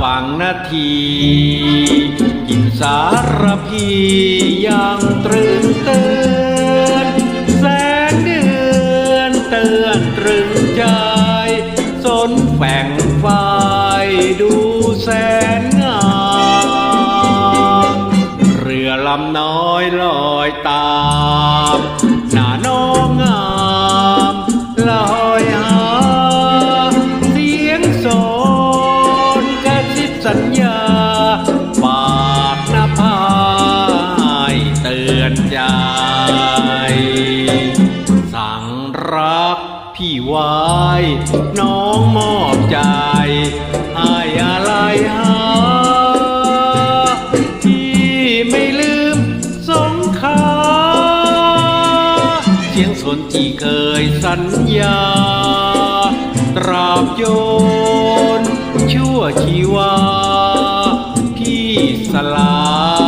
ฟังนาที กินสารพียังตรึงเตือนแสงเดือนเตือนตรึงใจ สนแฝงไฟดูแสนงามเรือลำน้อยลอยตาม รักพี่ไว้น้องมอบใจอายอะไรหาที่ไม่ลืมสงคราเสียงสนที่เคยสัญญา ตราบโยนชั่วชีวา พี่สลา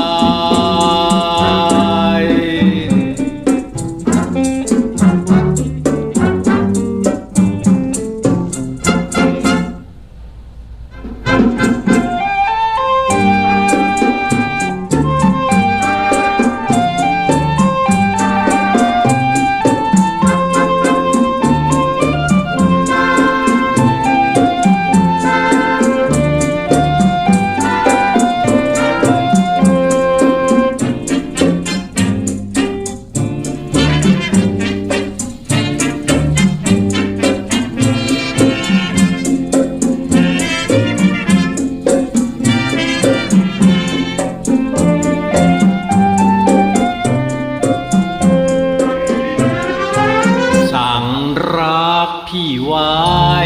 พี่วา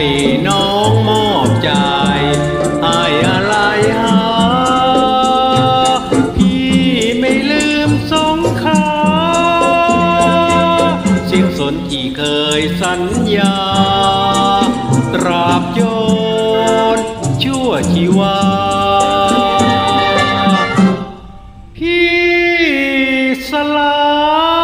ยน้องมอบใจอายอะไรหาพี่ไม่ลืมสงขาเสียงสนที่เคยสัญญา ตราบโยนชั่วชีวา พี่สลา